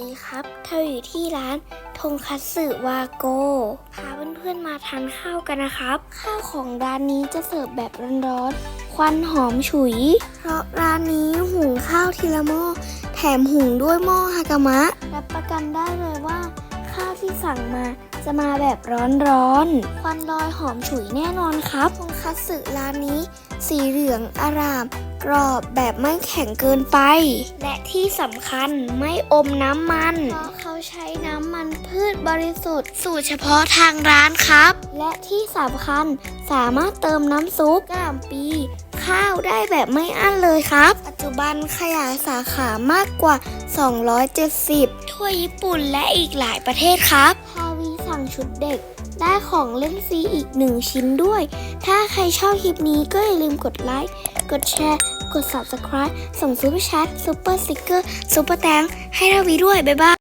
ดีครับเธออยู่ที่ร้านทงคัตสึวาโกพาเพื่อนๆมาทานข้าวกันนะครับ ข้าวของร้านนี้จะเสิร์ฟแบบร้อนๆ ควันหอมฉุย เพราะร้านนี้หุงข้าวทีละหม้อ แถมหุงด้วยหม้อฮากามะ รับประกันได้เลยว่า ข้าวที่สั่งมาจะมาแบบร้อนๆ ควันลอยหอมฉุยแน่นอนครับทงคัตสึร้านนี้ สีเหลืองอาราม กรอบแบบไม่แข็งเกินไป และที่สำคัญไม่อมน้ำมันเพราะเขาใช้น้ำมันพืชบริสุทธิ์ สูตรเฉพาะทางร้านครับ และที่สำคัญสามารถเติมน้ำซุปกะหล่ำปีข้าวได้แบบไม่อั้นเลยครับ ปัจจุบันขยายสาขามากกว่า 270 ทั่วญี่ปุ่นและอีกหลายประเทศครับ ฮาวีสั่งชุดเด็ก ได้ของเล่นฟรีอีกหนึ่งชิ้นด้วย ถ้าใครชอบคลิปนี้ก็อย่าลืมกดไลค์ กดแชร์ กด subscribe ส่งซูเปอร์แชทซูเปอร์สติกเกอร์ซูเปอร์แตงให้เราวีด้วย บ๊ายบาย